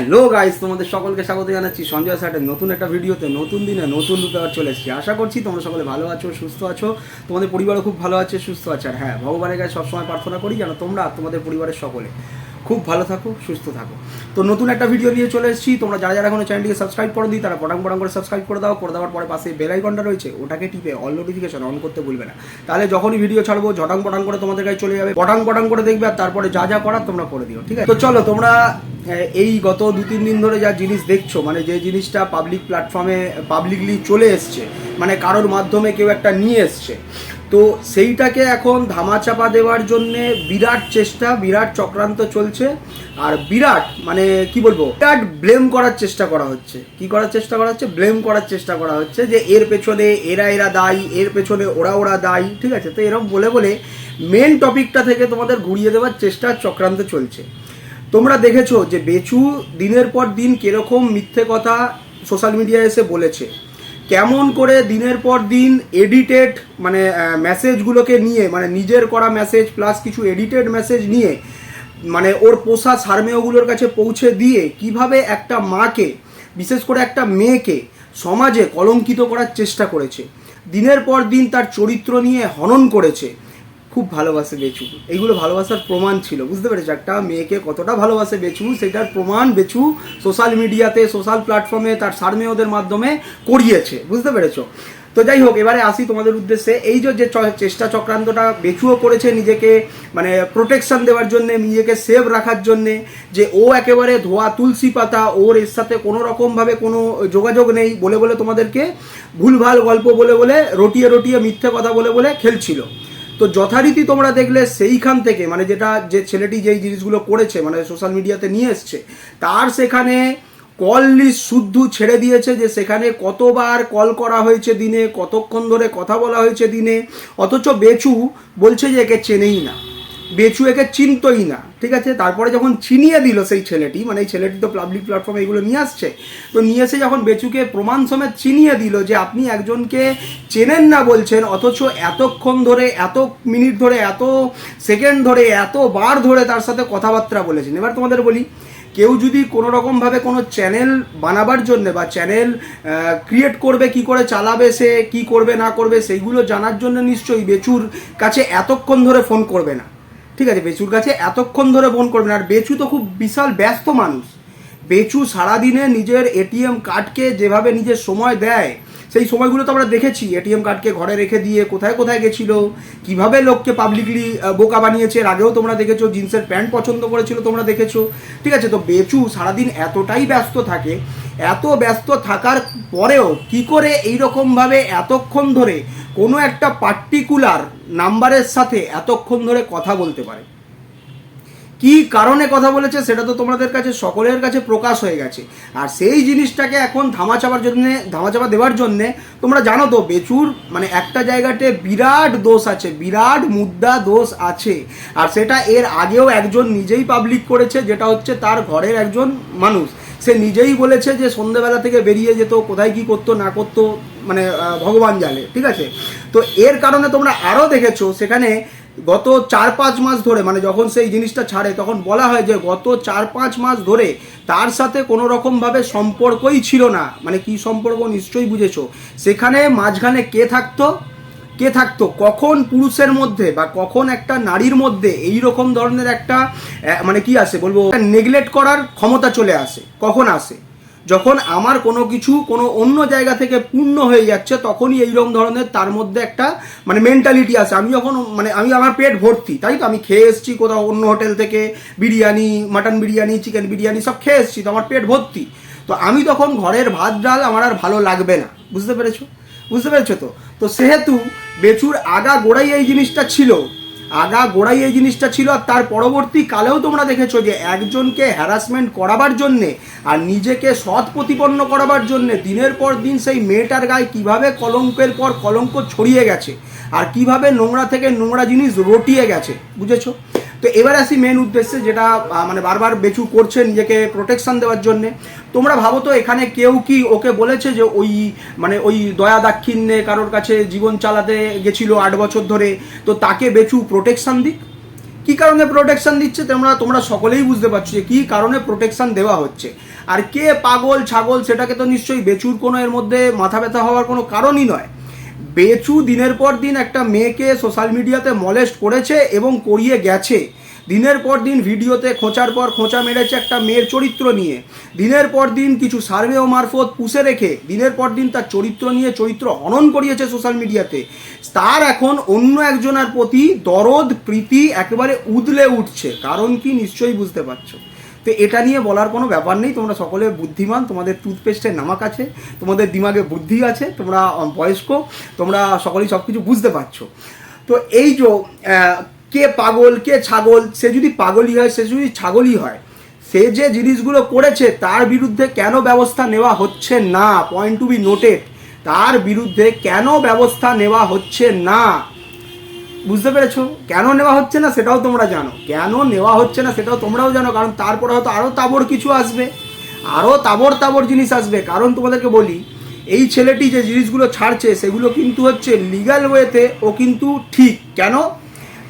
Hello guys, তোমাদের সকলকে স্বাগত জানাচ্ছি। সঞ্জয় স্যারের নতুন একটা ভিডিওতে, নতুন দিনে নতুন রূপে আর চলে এসেছি। আশা করছি তোমরা সকলে ভালো আছো, সুস্থ আছো। তোমাদের পরিবারও খুব ভালো আছে, সুস্থ আছে। আর হ্যাঁ ভগবানের কাছে সবসময় প্রার্থনা করি যেন তোমরা তোমাদের পরিবারের সকলে খুব ভালো থাকো, সুস্থ থাকো। তো নতুন একটা ভিডিও নিয়ে চলে এসেছি। তোমরা যারা যারা এখনও চ্যানেলটিকে সাবস্ক্রাইব করে দিই তারা পটাং পটাং করে সাবস্ক্রাইব করে দাও। করে দেওয়ার পরে পাশে বেল আইকনটা রয়েছে, ওটাকে টিপে অল নোটিফিকেশন অন করতে ভুলবে না। তাহলে যখনই ভিডিও ছাড়বো, ঝটাং পটাং করে তোমাদের কাছে চলে যাবে। পটাং পটাং করে দেখবে আর তারপরে যা যা করার তোমরা করে দিও, ঠিক আছে? তো চলো, তোমরা এই গত দু, তিন দিন ধরে যা জিনিস দেখছ মানে যে জিনিসটা পাবলিক প্ল্যাটফর্মে পাবলিকলি চলে এসছে মানে কারোর মাধ্যমে কেউ একটা নিয়ে এসছে তো সেইটাকে এখন ধামাচাপা দেওয়ার জন্য বিরাট চেষ্টা, বিরাট চক্রান্ত চলছে। আর বিরাট মানে কি বলব, বিরাট ব্লেম করার চেষ্টা করা হচ্ছে। কি করার চেষ্টা করা হচ্ছে? ব্লেম করার চেষ্টা করা হচ্ছে যে এর পেছনে এরা এরা দায়ী, এর পেছনে ওরা ওরা দায়ী, ঠিক আছে? তো এরকম বলে বলে মেন টপিকটা থেকে তোমাদের ঘুরিয়ে দেওয়ার চেষ্টা, চক্রান্ত চলছে। তোমরা দেখেছ যে বেচু দিনের পর দিন কীরকম মিথ্যে কথা সোশ্যাল মিডিয়ায় এসে বলেছে। কেমন করে দিনের পর দিন এডিটেড মানে মেসেজগুলোকে নিয়ে মানে নিজের করা মেসেজ প্লাস কিছু এডিটেড মেসেজ নিয়ে মানে ওর পোষা সারমেয়গুলোর কাছে পৌঁছে দিয়ে কীভাবে একটা মাকে, বিশেষ করে একটা মেয়েকে সমাজে কলঙ্কিত করার চেষ্টা করেছে। দিনের পর দিন তার চরিত্র নিয়ে হনন করেছে। খুব ভালোবাসে বেচু এইগুলো ভালোবাসার প্রমাণ ছিল, বুঝতে পেরেছ? একটা মেয়েকে কতটা ভালোবাসে বেচু সেটার প্রমাণ বেচু সোশ্যাল মিডিয়াতে সোশ্যাল প্ল্যাটফর্মে তার সারমেয়দের মাধ্যমে করিয়েছে, বুঝতে পেরেছ? তো যাই হোক, এবারে আসি তোমাদের উদ্দেশ্যে। এই যে চেষ্টা চক্রান্তটা বেচুও করেছে নিজেকে মানে প্রোটেকশন দেওয়ার জন্য, নিজেকে সেভ রাখার জন্যে, যে ও একেবারে ধোয়া তুলসী পাতা, ওর এর সাথে কোনো রকমভাবে কোনো যোগাযোগ নেই বলে বলে তোমাদেরকে ভুলভাল গল্প বলে বলে, রটিয়ে রটিয়ে মিথ্যে কথা বলে বলে খেলছিল। তো যথারীতি তোমরা দেখলে সেইখান থেকে মানে যেটা যে ছেলেটি যেই জিনিসগুলো করেছে মানে সোশ্যাল মিডিয়াতে নিয়ে এসছে, তার সেখানে কল লিস্ট শুদ্ধ ছেড়ে দিয়েছে যে সেখানে কতবার কল করা হয়েছে দিনে, কতক্ষণ ধরে কথা বলা হয়েছে দিনে, অথচ বেচু বলছে যে একে চেনেই না। বেচু একে চিনতই না, ঠিক আছে? তারপরে যখন চিনিয়ে দিল সেই ছেলেটি মানে এই ছেলেটি তো পাবলিক প্ল্যাটফর্মে এগুলো নিয়ে আসছে, তো নিয়ে এসে যখন বেচুকে প্রমাণ সমেত চিনিয়ে দিল যে আপনি একজনকে চেনেন না বলছেন, অথচ এতক্ষণ ধরে, এত মিনিট ধরে, এত সেকেন্ড ধরে, এত বার ধরে তার সাথে কথাবার্তা বলেছেন। এবার তোমাদের বলি, কেউ যদি কোনো রকমভাবে কোনো চ্যানেল বানাবার জন্য বা চ্যানেল ক্রিয়েট করবে, কি করে চালাবে সে, কি করবে না করবে, সেইগুলো জানার জন্য নিশ্চয়ই বেচুর কাছে এতক্ষণ ধরে ফোন করবে না। ঠিক আছে, বেচুর কাছে এতক্ষণ ধরে ফোন করবেন। আর বেচু তো খুব বিশাল, ব্যস্ত মানুষ। বেচু সারাদিনে নিজের এটিএম কার্ডকে যেভাবে নিজের সময় দেয় সেই সময়গুলো তো আমরা দেখেছি এটিএম কার্ডকে ঘরে রেখে দিয়ে কোথায় কোথায় গেছিল, কীভাবে লোককে পাবলিকলি বোকা বানিয়েছে, এর আগেও তোমরা দেখেছ, জিন্সের প্যান্ট পছন্দ করেছিল তোমরা দেখেছ, ঠিক আছে, তো বেচু সারাদিন এতটাই ব্যস্ত থাকে, এত ব্যস্ত থাকার পরেও কি করে এইরকমভাবে এতক্ষণ ধরে কোনো একটা পার্টিকুলার নাম্বারের সাথে এতক্ষণ ধরে কথা বলতে পারে? কি কারণে কথা বলেছে সেটা তো তোমাদের কাছে, সকলের কাছে প্রকাশ হয়ে গেছে। আর সেই জিনিসটাকে এখন ধামাচাপার জন্য ধামাচাপা দেওয়ার জন্যে তোমরা জানো তো, বেচুর মানে একটা জায়গাতে বিরাট দোষ আছে, বিরাট মুদ্রা দোষ আছে। আর সেটা এর আগেও একজন নিজেই পাবলিক করেছে, যেটা হচ্ছে তার ঘরের একজন মানুষ। সে নিজেই বলেছে যে সন্ধ্যেবেলা থেকে বেরিয়ে যেত, কোথায় কি করতো, না করতো মানে ভগবান জানে, ঠিক আছে? তো এর কারণে তোমরা আরও দেখেছ, সেখানে গত চার পাঁচ মাস ধরে মানে যখন সেই জিনিসটা ছাড়ে, তখন বলা হয় যে গত চার পাঁচ মাস ধরে তার সাথে কোনো রকমভাবে সম্পর্কই ছিল না। মানে কি সম্পর্ক নিশ্চয়ই বুঝেছ? সেখানে মাঝখানে কে থাকতো? কে থাকতো? কখন পুরুষের মধ্যে বা কখন একটা নারীর মধ্যে এই রকম ধরনের একটা মানে কি আসে বলব? নেগলেক্ট করার ক্ষমতা চলে আসে। কখন আসে? যখন আমার কোনো কিছু কোনো অন্য জায়গা থেকে পূর্ণ হয়ে যাচ্ছে, তখনই এইরকম ধরনের তার মধ্যে একটা মানে মেন্টালিটি আছে। আমি যখন মানে আমি আমার পেট ভর্তি, তাই তো? আমি খেয়ে এসেছি কোথাও অন্য হোটেল থেকে, বিরিয়ানি, মাটন বিরিয়ানি, চিকেন বিরিয়ানি সব খেয়ে এসেছি, তো আমার পেট ভর্তি। তো আমি তখন ঘরের ভাত ডাল আমার আর ভালো লাগবে না। বুঝতে পেরেছ? বুঝতে পেরেছ তো? তো সেহেতু বেচুর আগা গোড়াই এই জিনিসটা ছিল। আগা গোড়াই এই জিনিসটা ছিল আর তার পরবর্তী কালেও তোমরা দেখেছ যে একজনকে হ্যারাসমেন্ট করাবার জন্যে আর নিজেকে সৎ প্রতিপন্ন করাবার জন্যে দিনের পর দিন সেই মেয়েটার গায়ে কীভাবে কলঙ্কের পর কলঙ্ক ছড়িয়ে গেছে আর কীভাবে নোংরা থেকে নোংরা জিনিস রটিয়ে গেছে, বুঝেছ? তো এবার আসি মেন উদ্দেশ্যে যেটা মানে বারবার বেচু করছে নিজেকে প্রোটেকশন দেওয়ার জন্যে। তোমরা ভাবো তো, এখানে কেউ কি ওকে বলেছে যে ওই মানে ওই দয়া দাক্ষিণ্যে কারোর কাছে জীবন চালাতে গেছিল আট বছর ধরে, তো তাকে বেচু প্রোটেকশন দিক? কি কারণে প্রোটেকশন দিচ্ছে তোমরা? তোমরা সকলেই বুঝতে পারছ যে কী কারণে প্রোটেকশন দেওয়া হচ্ছে। আর কে পাগল, ছাগল, সেটাকে তো নিশ্চয়ই বেচুর কোনো এর মধ্যে মাথা ব্যথা হওয়ার কোনো কারণই নয়। বেচু দিনের পর দিন একটা মেয়েকে সোশ্যাল মিডিয়াতে মলেস্ট করেছে এবং করিয়ে গেছে। দিনের পর দিন ভিডিওতে খোঁচার পর খোঁচা মেরেছে একটা মেয়ের চরিত্র নিয়ে। দিনের পর দিন কিছু সার্ভে ও মারফত পুষে রেখে দিনের পর দিন তার চরিত্র নিয়ে চরিত্র হনন করিয়েছে সোশ্যাল মিডিয়াতে তার এখন অন্য একজনের প্রতি দরদ, প্রীতি একেবারে উদলে উঠছে। কারণ কি? নিশ্চয়ই বুঝতে পারছ। তো এটা নিয়ে বলার কোনো ব্যাপার নেই, তোমরা সকলে বুদ্ধিমান, তোমাদের টুথপেস্টের নামাক আছে, তোমাদের দিমাগে বুদ্ধি আছে, তোমরা বয়স্ক, তোমরা সকলেই সব কিছু বুঝতে পারছ। তো এই যে কে পাগল, কে ছাগল, সে যদি পাগলই হয়, সে যদি ছাগলই হয়, সে যে জিনিসগুলো করেছে, তার বিরুদ্ধে কেন ব্যবস্থা নেওয়া হচ্ছে না? পয়েন্ট টু বি নোটেড তার বিরুদ্ধে কেন ব্যবস্থা নেওয়া হচ্ছে না? বুঝতে পেরেছ? কেন নেওয়া হচ্ছে না সেটাও তোমরা জানো। কেন নেওয়া হচ্ছে না সেটাও তোমরাও জানো, কারণ তারপরে হয়তো আরও তাবর কিছু আসবে। আরও তাবড় তাবড় জিনিস আসবে। কারণ তোমাদেরকে বলি, এই ছেলেটি যে জিনিসগুলো ছাড়ছে, সেগুলো কিন্তু হচ্ছে লিগ্যাল ওয়েতে ও কিন্তু ঠিক। কেন?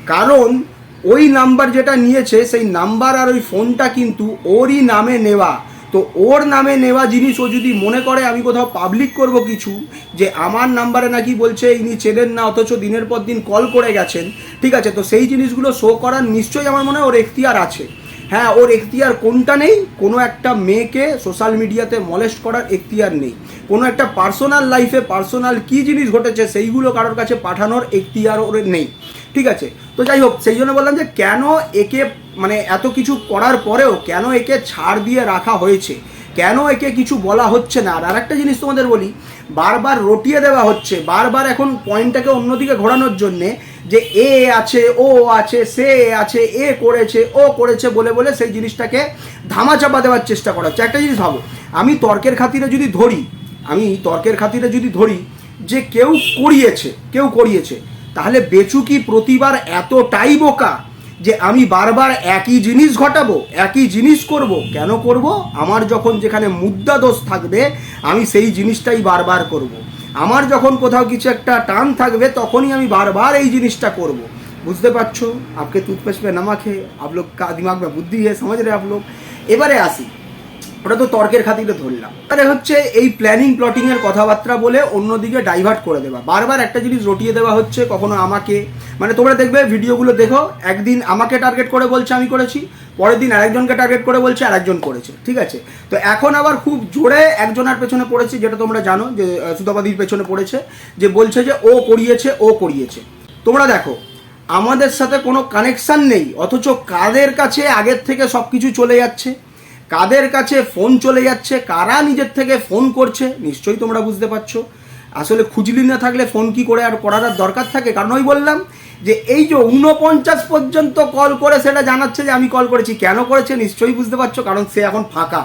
কারণ ওই নাম্বার যেটা নিয়েছে, সেই নাম্বার আর ওই ফোনটা কিন্তু ওরই নামে নেওয়া। তো ওর নামে নেওয়া জিনিস ও যদি মনে করে, আমি কোথাও পাবলিক করব কিছু, যে আমার নাম্বারে নাকি বলছে ইনি চেনেন না, অথচ দিনের পর দিন কল করে গেছেন, ঠিক আছে? তো সেই জিনিসগুলো শো করার নিশ্চয়ই আমার মনে হয় ওর এখতিয়ার আছে। হ্যাঁ ওর এখতিয়ার কোনটা নেই? কোনো একটা মেয়েকে সোশ্যাল মিডিয়াতে মলেস্ট করার এখতিয়ার নেই। কোনো একটা পার্সোনাল লাইফে পার্সোনাল কী জিনিস ঘটেছে, সেইগুলো কারোর কাছে পাঠানোর এখতিয়ার ওর নেই। ঠিক আছে? তো যাই হোক, সেই জন্য বললাম যে কেন একে মানে এত কিছু করার পরেও কেন একে ছাড় দিয়ে রাখা হয়েছে? কেন একে কিছু বলা হচ্ছে না? আর আরেকটা জিনিস তোমাদের বলি, বারবার রটিয়ে দেওয়া হচ্ছে, বারবার এখন পয়েন্টটাকে অন্যদিকে ঘোরানোর জন্যে যে এ আছে, ও আছে, সে আছে, এ করেছে, ও করেছে বলে বলে সেই জিনিসটাকে ধামাচাপা দেওয়ার চেষ্টা করা হচ্ছে। একটা জিনিস ভাবো, আমি তর্কের খাতিরে যদি ধরি, আমি তর্কের খাতিরে যদি ধরি যে কেউ করিয়েছে কেউ করিয়েছে তাহলে বেচু কি প্রতিবার এতটাই বোকা যে আমি বারবার একই জিনিস ঘটাবো, একই জিনিস করব? কেন করব? আমার যখন যেখানে মুদ্রা দোষ থাকবে, আমি সেই জিনিসটাই বারবার করব। আমার যখন কোথাও কিছু একটা টান থাকবে, তখনই আমি বারবার এই জিনিসটা করব। বুঝতে পারছ? আপকে টুথপেস্ট পে নামাখে। আপলোক কা দিমাগ বুদ্ধি হে সমাজ রে আপলোক এবারে আসি। ওটা তো তর্কের খাতিরে ধরলাম। আরে হচ্ছে এই প্ল্যানিং প্লটিং এর কথাবার্তা বলে অন্যদিকে ডাইভার্ট করে দেওয়া। বারবার একটা জিনিস রটিয়ে দেওয়া হচ্ছে কখনো আমাকে। মানে তোমরা দেখবে ভিডিওগুলো দেখো, একদিন আমাকে টার্গেট করে বলছে আমি করেছি, পরের দিন আরেকজনকে টার্গেট করে বলছে, আরেকজন করেছে, ঠিক আছে? তো এখন আবার খুব জোরে একজনের পেছনে পড়েছে, যেটা তোমরা জানো যে সুতাবাদির পেছনে পড়েছে, যে বলছে যে ও করিয়েছে ও করিয়েছে। তোমরা দেখো, আমাদের সাথে কোনো কানেকশন নেই, অথচ কাদের কাছে আগের থেকে সব কিছু চলে যাচ্ছে? কাদের কাছে ফোন চলে যাচ্ছে, কারা নিজের থেকে ফোন করছে, নিশ্চয়ই তোমরা বুঝতে পারছ। আসলে খুঁজলি না থাকলে ফোন কি করে আর করার দরকার থাকে? কারণ ওই বললাম যে এই যে উনপঞ্চাশ পর্যন্ত কল করে সেটা জানাচ্ছে যে আমি কল করেছি। কেন করেছে নিশ্চয়ই বুঝতে পারছ, কারণ সে এখন ফাঁকা।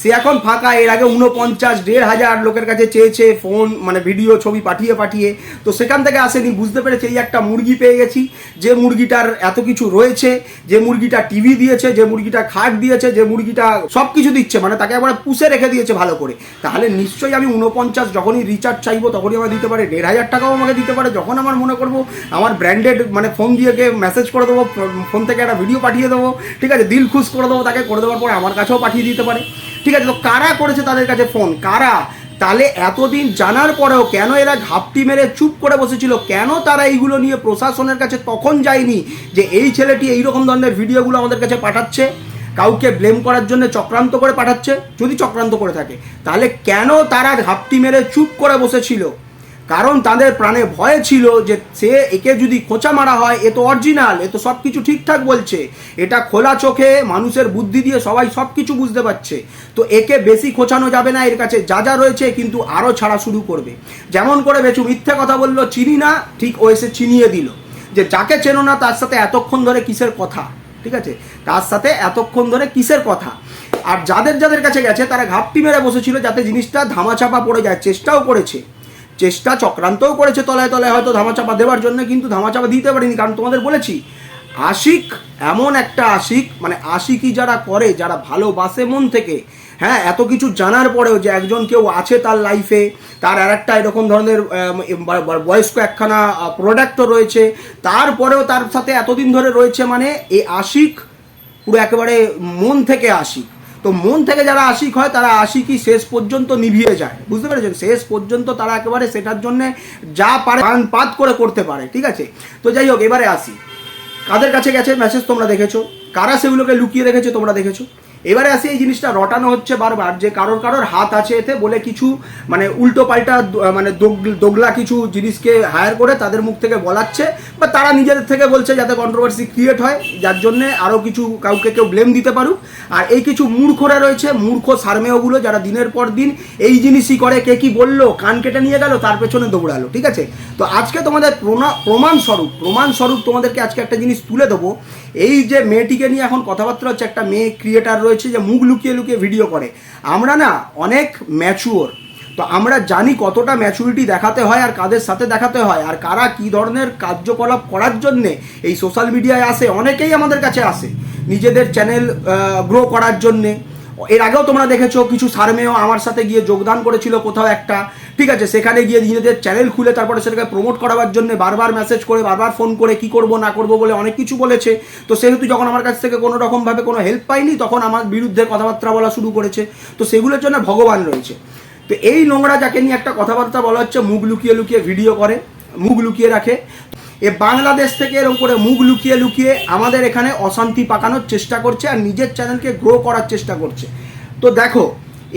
সে এখন ফাঁকা, এর আগে উনপঞ্চাশ দেড় হাজার লোকের কাছে চেয়েছে ফোন মানে ভিডিও, ছবি পাঠিয়ে পাঠিয়ে, তো সেখান থেকে আসেনি, বুঝতে পেরেছে এই একটা মুরগি পেয়ে গেছি, যে মুরগিটার এত কিছু রয়েছে, যে মুরগিটা টিভি দিয়েছে, যে মুরগিটা খাট দিয়েছে, যে মুরগিটা সব কিছু দিচ্ছে মানে তাকে একবার পুষে রেখে দিয়েছে ভালো করে। তাহলে নিশ্চয়ই আমি উনপঞ্চাশ যখনই রিচার্জ চাইব, তখনই আমার দিতে পারে, দেড় হাজার টাকাও আমাকে দিতে পারে, যখন আমার মনে করব আমার ব্র্যান্ডেড মানে ফোন দিয়ে মেসেজ করে দেবো, ফোন থেকে একটা ভিডিও পাঠিয়ে দেবো, ঠিক আছে, দিল খুশ করে দেবো, তাকে করে দেওয়ার পরে আমার কাছেও পাঠিয়ে দিতে পারে। ঠিক আছে, তো কারা করেছে তাদের কাছে ফোন কারা? তাহলে এতদিন জানার পরেও কেন এরা ঘাপটি মেরে চুপ করে বসেছিল? কেন তারা এইগুলো নিয়ে প্রশাসনের কাছে তখন যায়নি যে এই ছেলেটি এইরকম ধরনের ভিডিওগুলো আমাদের কাছে পাঠাচ্ছে? কাউকে ব্লেম করার জন্য চক্রান্ত করে পাঠাচ্ছে? যদি চক্রান্ত করে থাকে, তাহলে কেন তারা ঘাপটি মেরে চুপ করে বসেছিল? কারণ তাদের প্রাণে ভয় ছিল যে সে, একে যদি খোঁচা মারা হয়, এ তো অরিজিনাল এ তো সব কিছু ঠিকঠাক বলছে। এটা খোলা চোখে মানুষের বুদ্ধি দিয়ে সবাই সব কিছু বুঝতে পারছে। তো একে বেশি খোঁচানো যাবে না এর কাছে, যা যা রয়েছে কিন্তু আরও ছাড়া শুরু করবে। যেমন করে বেচু মিথ্যে কথা বলল, চিনি না, ঠিক ও এসে চিনিয়ে দিল। যে যাকে চেনো না, তার সাথে এতক্ষণ ধরে কিসের কথা? ঠিক আছে? তার সাথে এতক্ষণ ধরে কিসের কথা? আর যাদের যাদের কাছে গেছে, তারা ঘাপটি মেরে বসেছিল যাতে জিনিসটা ধামাচাপা পড়ে যায়, চেষ্টাও করেছে। চেষ্টা চক্রান্তও করেছে তলায় তলায় হয়তো ধামাচাপা দেওয়ার জন্য, কিন্তু ধামাচাপা দিতে পারিনি, কারণ তোমাদের বলেছি, আশিক, এমন একটা আশিক মানে আশিকই যারা করে, যারা ভালোবাসে মন থেকে হ্যাঁ এত কিছু জানার পরেও যে একজন কেউ আছে তার লাইফে তার আর একটা এরকম ধরনের বয়স্ক একখানা প্রোডাক্টও রয়েছে, তারপরেও তার সাথে এতদিন ধরে রয়েছে মানে এই আশিক পুরো একেবারে মন থেকে আশিক। তো মন থেকে যারা আশিক হয়, তারা আশিকই শেষ পর্যন্ত নিভিয়ে যায়। বুঝতে পেরেছেন? শেষ পর্যন্ত তারা একেবারে সেটার জন্য যা পারে পাত করে করতে পারে, ঠিক আছে? তো যাই হোক, এবারে আসি। কাদের কাছে গেছে? মেসেজ তোমরা দেখেছ। কারা সেগুলোকে লুকিয়ে রেখেছে তোমরা দেখেছ? এবারে আসি, এই জিনিসটা রটানো হচ্ছে বারবার যে কারোর কারোর হাত আছে এতে বলে কিছু মানে উল্টো পাল্টা মানে দোগ- দোগলা কিছু জিনিসকে হায়ার করে তাদের মুখ থেকে বলাচ্ছে, বা তারা নিজেদের থেকে বলছে যাতে কন্ট্রোভার্সি ক্রিয়েট হয়, যার জন্য আরও কিছু কাউকে কেউ ব্লেম দিতে পারুক। আর এই কিছু মূর্খরা রয়েছে, মূর্খ সারমেয়গুলো যারা দিনের পর দিন এই জিনিসই করে, কে কি বলল, কান কেটে নিয়ে গেল, তার পেছনে দৌড়ালো, ঠিক আছে? তো আজকে তোমাদের প্রমা- প্রমাণ স্বরূপ প্রমাণ স্বরূপ তোমাদেরকে আজকে একটা জিনিস তুলে দেবো। এই যে মেয়েটিকে নিয়ে এখন কথাবার্তা হচ্ছে, একটা মেয়ে ক্রিয়েটার রয়েছে যে মুখ লুকিয়ে লুকিয়ে ভিডিও করে। আমরা না অনেক ম্যাচুওর তো আমরা জানি কতটা ম্যাচুরিটি দেখাতে হয় আর কাদের সাথে দেখাতে হয় আর কারা কি ধরনের কার্যকলাপ করার জন্যে এই সোশ্যাল মিডিয়ায় আসে, অনেকেই আমাদের কাছে আসে। নিজেদের চ্যানেল গ্রো করার জন্যে। এর আগেও তোমরা দেখেছ, কিছু সারমেয় আমার সাথে গিয়ে যোগদান করেছিল কোথাও একটা। ঠিক আছে, সেখানে গিয়ে নিজেদের চ্যানেল খুলে তারপরে সেটাকে প্রমোট করাবার জন্য বারবার মেসেজ করে, বারবার ফোন করে, কি করব, না করব বলে অনেক কিছু বলেছে। তো সেহেতু যখন আমার কাছ থেকে কোনো রকমভাবে কোনো হেল্প পাইনি, তখন আমার বিরুদ্ধে কথাবার্তা বলা শুরু করেছে। তো সেগুলোর জন্য ভগবান রয়েছে। তো এই নোংরা যাকে নিয়ে একটা কথাবার্তা বলা হচ্ছে, মুখ লুকিয়ে লুকিয়ে ভিডিও করে, মুখ লুকিয়ে রাখে। এ বাংলাদেশ থেকে এরকম করে মুখ লুকিয়ে লুকিয়ে আমাদের এখানে অশান্তি পাকানোর চেষ্টা করছে আর নিজের চ্যানেলকে গ্রো করার চেষ্টা করছে। তো দেখো,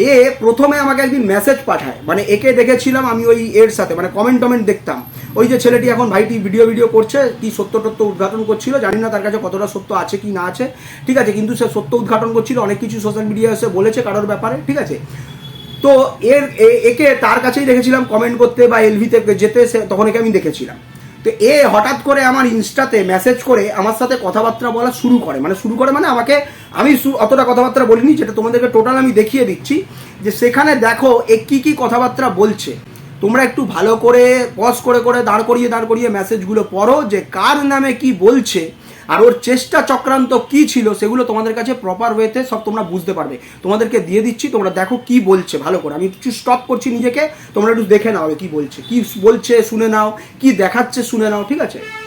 এ প্রথমে আমাকে একদিন মেসেজ পাঠায় মানে একে দেখেছিলাম আমি ওই এর সাথে মানে কমেন্ট টমেন্ট দেখতাম। ওই যে ছেলেটি এখন ভাইটি ভিডিও ভিডিও করছে, কি সত্য টত্য উদ্ঘাটন করছিল, জানি না তার কাছে কতটা সত্য আছে কি না আছে, ঠিক আছে, কিন্তু সে সত্য উদ্ঘাটন করছিল, অনেক কিছু সোশ্যাল মিডিয়ায় এসে বলেছে কারোর ব্যাপারে, ঠিক আছে। তো এর একে তার কাছেই দেখেছিলাম কমেন্ট করতে বা এলভিতে যেতে সে, তখন একে আমি দেখেছিলাম। তো এ হঠাৎ করে আমার ইনস্টাতে মেসেজ করে আমার সাথে কথাবার্তা বলা শুরু করে। মানে শুরু করে মানে আমাকে, আমি অতটা কথাবার্তা বলিনি, যেটা তোমাদেরকে টোটাল আমি দেখিয়ে দিচ্ছি। যে সেখানে দেখো এ কী কী কথাবার্তা বলছে। তোমরা একটু ভালো করে পজ করে করে, দাঁড় করিয়ে দাঁড় করিয়ে মেসেজগুলো পড়ো যে কার নামে কি বলছে। আর ওর চেষ্টা চক্রান্ত কি ছিল সেগুলো তোমাদের কাছে প্রপার ওয়েতে সব তোমরা বুঝতে পারবে। তোমাদেরকে দিয়ে দিচ্ছি, তোমরা দেখো কি বলছে, ভালো করে। আমি একটু স্টপ করছি নিজেকে, তোমরা একটু দেখে নাও কি বলছে। কি বলছে শুনে নাও, কি দেখাচ্ছে শুনে নাও, ঠিক আছে?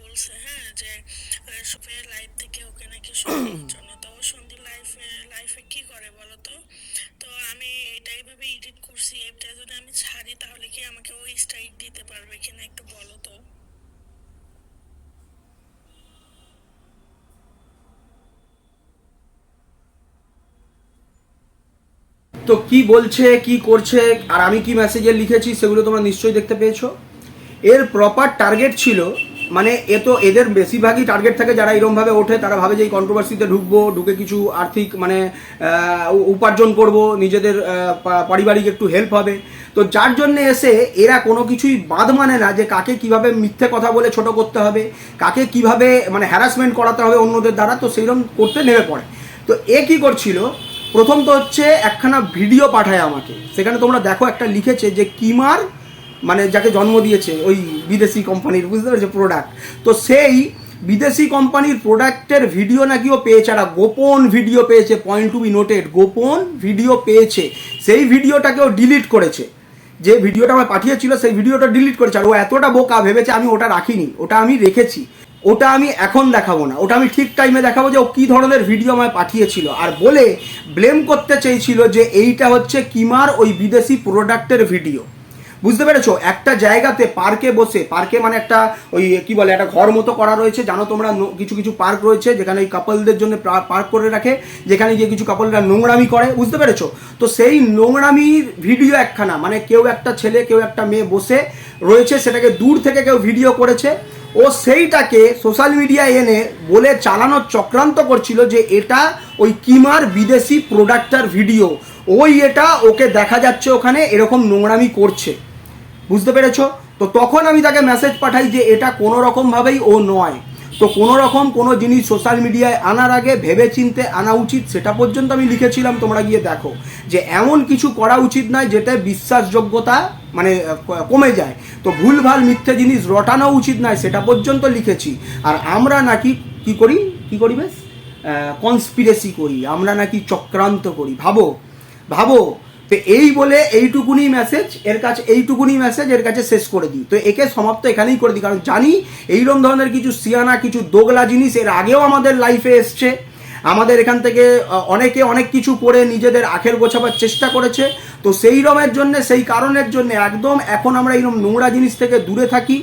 বলছে হ্যাঁ যে সুপের লাইভ থেকে ওকে নাকি জন্য তো লাইফে লাইফে কি করে বলো তো? তো আমি এটা এইভাবে এডিট করছি এটা যদি আমি ছাড়ি তাহলে কি আমাকে ওই স্ট্রাইক দিতে পারবে কিনা একটু বলো তো? তো কি বলছে কি করছে আর আমি কি মেসেজে লিখেছি সেগুলো তোমরা নিশ্চয়ই দেখতে পেয়েছ। এর প্রপার টার্গেট ছিল মানে এ তো এদের বেশিরভাগই টার্গেট থাকে যারা এরমভাবে ওঠে, তারা ভাবে যে এই কন্ট্রোভার্সিতে ঢুকবো, ঢুকে কিছু আর্থিক মানে উপার্জন করব, নিজেদের পারিবারিক একটু হেল্প হবে। তো যার জন্য এসে এরা কোনো কিছুই বাদ মানে না যে কাকে কীভাবে মিথ্যে কথা বলে ছোট করতে হবে, কাকে কীভাবে মানে হ্যারাসমেন্ট করাতে হবে অন্যদের দ্বারা, তো সেইরকম করতে নেমে পড়ে। তো এ কি করছিল? প্রথম তো হচ্ছে একখানা ভিডিও পাঠায় আমাকে। সেখানে তোমরা দেখো একটা লিখেছে যে, কিমার মানে যাকে জন্ম দিয়েছে, ওই বিদেশি কোম্পানির বুঝতে পেরেছ? প্রোডাক্ট তো সেই বিদেশি কোম্পানির প্রোডাক্টের ভিডিও নাকি ও পেয়েছে একটা গোপন ভিডিও পেয়েছে পয়েন্ট টু বি নোটেড গোপন ভিডিও পেয়েছে। সেই ভিডিওটাকে ও ডিলিট করেছে। যে ভিডিওটা আমার পাঠিয়েছিল, সেই ভিডিওটা ডিলিট করেছে। আর ও এতটা বোকা ভেবেছে, আমি ওটা রাখিনি, ওটা আমি রেখেছি। ওটা আমি এখন দেখাবো না। ওটা আমি ঠিক টাইমে দেখাবো যে ও কী ধরনের ভিডিও আমায় পাঠিয়েছিল। আর বলে ব্লেম করতে চেয়েছিল যে এইটা হচ্ছে কিমার ওই বিদেশি প্রোডাক্টের ভিডিও বুঝতে পেরেছ? একটা জায়গাতে পার্কে বসে পার্কে মানে একটা ওই, কি বলে, একটা ঘর মতো করা রয়েছে। জানো তোমরা কিছু কিছু পার্ক রয়েছে, যেখানে ওই কাপলদের জন্য পার্ক করে রাখে, যেখানে গিয়ে কিছু কাপলরা নোংরামি করে, বুঝতে পেরেছ? তো সেই নোংরামির ভিডিও একখানা মানে কেউ একটা ছেলে, কেউ একটা মেয়ে বসে রয়েছে, সেটাকে দূর থেকে কেউ ভিডিও করেছে। ও সেইটাকে সোশ্যাল মিডিয়ায় এনে বলে চালানোর চক্রান্ত করছিল যে এটা ওই কিমার বিদেশি প্রোডাক্টার ভিডিও ওই এটা ওকে দেখা যাচ্ছে ওখানে, এরকম নোংরামি করছে। বুঝতে পেরেছ? তো তখন আমি তাকে মেসেজ পাঠাই যে এটা কোনো রকমভাবেই ও নয়। তো কোনো রকম কোনো জিনিস সোশ্যাল মিডিয়ায় আনার আগে ভেবে চিনতে আনা উচিত, সেটা পর্যন্ত আমি লিখেছিলাম, তোমরা গিয়ে দেখো। যে এমন কিছু করা উচিত নয় যেটা বিশ্বাসযোগ্যতা মানে কমে যায়। তো ভুলভাল মিথ্যে জিনিস রটানো উচিত নয়, সেটা পর্যন্ত লিখেছি। আর আমরা নাকি কি করি? কি করি বেশ? কনস্পিরেসি করি। আমরা নাকি চক্রান্ত করি। ভাবো ভাবো তো এই বলে এইটুকুনি মেসেজ এর কাছে এইটুকুনি মেসেজ এর কাছে শেষ করে দিই। তো একে সমাপ্ত এখানেই করে দিই, কারণ জানি এইরকম ধরনের কিছু সিয়ানা, কিছু দোগলা জিনিস এর আগেও আমাদের লাইফে এসছে। আমাদের এখান থেকে অনেকে অনেক কিছু করে নিজেদের আখের গোছাবার চেষ্টা করেছে। তো সেই রমের জন্য, সেই কারণের জন্য একদম এখন আমরা এইরকম নোংরা জিনিস থেকে দূরে থাকি।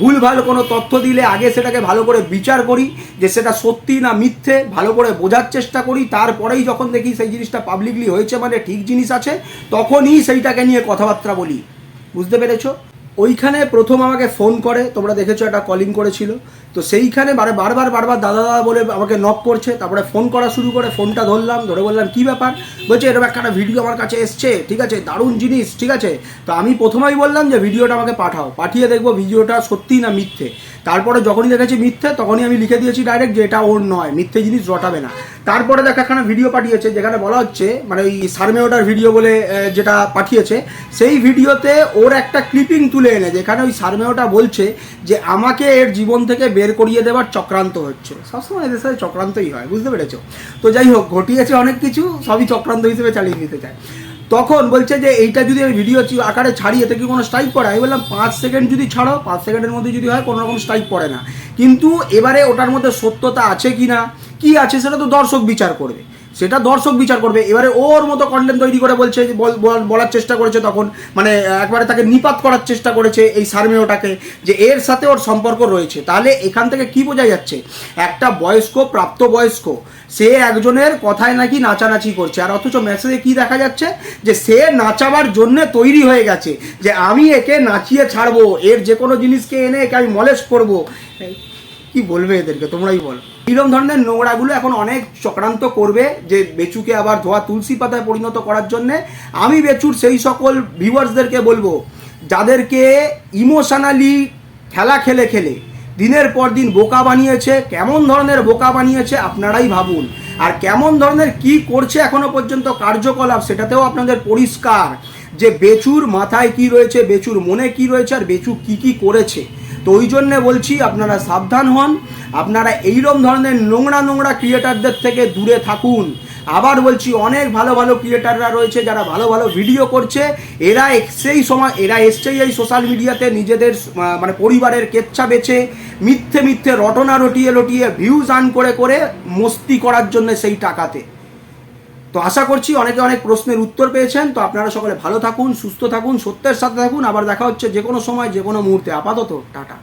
ভুলভাল কোনো তথ্য দিলে আগে সেটাকে ভালো করে বিচার করি, যে সেটা সত্যি না মিথ্যে, ভালো করে বোঝার চেষ্টা করি, তারপরেই যখন দেখি সেই জিনিসটা পাবলিকলি হয়েছে মানে ঠিক জিনিস আছে, তখনই সেইটাকে নিয়ে কথাবার্তা বলি। বুঝতে পেরেছ? ওইখানে প্রথম আমাকে ফোন করে, তোমরা দেখেছ একটা কলিং করেছিল। তো সেইখানে বারবার বারবার দাদা দাদা বলে আমাকে নক করছে। তারপরে ফোন করা শুরু করে ফোনটা ধরলাম, ধরে বললাম, কি ব্যাপার? বলছে, এরকম একটা ভিডিও আমার কাছে এসছে, ঠিক আছে? দারুণ জিনিস, ঠিক আছে? তো আমি প্রথমেই বললাম যে ভিডিওটা আমাকে পাঠাও, পাঠিয়ে দেখব ভিডিওটা সত্যি না মিথ্যে। তারপরে যখনই দেখেছি মিথ্যে, তখনই আমি লিখে দিয়েছি ডাইরেক্ট যে, এটা ওর নয়, মিথ্যে জিনিস রটাবে না। তারপরে দেখা, একখানা ভিডিও পাঠিয়েছে, যেখানে বলা হচ্ছে মানে ওই সারমেওটার ভিডিও বলে যেটা পাঠিয়েছে, সেই ভিডিওতে ওর একটা ক্লিপিং তুলে এনে যেখানে ওই সারমেওটা বলছে যে আমাকে এর জীবন থেকে বের করিয়ে দেওয়ার চক্রান্ত হচ্ছে। সবসময় এদের সাথে চক্রান্তই হয়, বুঝতে পেরেছ? তো যাই হোক, ঘটিয়েছে অনেক কিছু, সবই চক্রান্ত হিসেবে চালিয়ে নিতে চায়। তখন বলছে যে, এইটা যদি আমি ভিডিও আকারে ছাড়ি এতে কি কোনো স্ট্রাইক পড়ে আমি বললাম, পাঁচ সেকেন্ড যদি ছাড়ো, পাঁচ সেকেন্ডের মধ্যে যদি হয়, কোনো রকম স্ট্রাইক পড়ে না। কিন্তু এবারে ওটার মধ্যে সত্যতা আছে কি না কি আছে সেটা তো দর্শক বিচার করবে। সেটা দর্শক বিচার করবে। এবারে ওর মতো কন্টেন্ট তৈরি করে বলছে বলার চেষ্টা করেছে তখন মানে একবারে তাকে নিপাত করার চেষ্টা করেছে এই সার্মেওটাকে যে এর সাথে ওর সম্পর্ক রয়েছে। তাহলে এখান থেকে কি বোঝা যাচ্ছে? একটা বয়স্ক, প্রাপ্তবয়স্ক, সে একজনের কথায় নাকি নাচানাচি করছে। আর অথচ মেসেজে কি দেখা যাচ্ছে? যে সে নাচাবার জন্য তৈরি হয়ে গেছে। যে আমি একে নাচিয়ে ছাড়বো, এর যে কোনো জিনিসকে এনে একে আমি মলেস করব। কি বলবে এদেরকে? তোমরাই বলো। এইরকম ধরনের নোংরাগুলো এখন অনেক চক্রান্ত করবে যে বেচুকে আবার ধোয়া তুলসী পাতায় পরিণত করার জন্য? আমি বেচুর সেই সকল ভিউয়ার্সদেরকে বলব, যাদেরকে ইমোশনালি খেলা খেলে খেলে দিনের পর দিন বোকা বানিয়েছে, কেমন ধরনের বোকা বানিয়েছে আপনারাই ভাবুন। আর কেমন ধরনের কি করছে এখনও পর্যন্ত কার্যকলাপ সেটাতেও আপনাদের পরিষ্কার যে বেচুর মাথায় কি রয়েছে, বেচুর মনে কি রয়েছে, আর বেচু কি কি করেছে। তো ওই জন্যে বলছি আপনারা সাবধান হন। আপনারা এইরকম ধরনের নোংরা নোংরা ক্রিয়েটারদের থেকে দূরে থাকুন। আবার বলছি অনেক ভালো ভালো ক্রিয়েটাররা রয়েছে যারা ভালো ভালো ভিডিও করছে। এরা সেই সময় এরা এসছেই এই সোশ্যাল মিডিয়াতে নিজেদের মানে পরিবারের কেচ্ছা বেছে, মিথ্যে মিথ্যে রটনা রটিয়ে রটিয়ে ভিউজ আন করে করে মস্তি করার জন্য সেই টাকাতে। তো আশা করছি অনেকে অনেক প্রশ্নের উত্তর পেয়েছেন, তো আপনারা সকলে ভালো থাকুন, সুস্থ থাকুন, সত্যের সাথে থাকুন, আবার দেখা হচ্ছে যে কোনো সময়, যে কোনো মুহূর্তে। আপাতত, টাটা।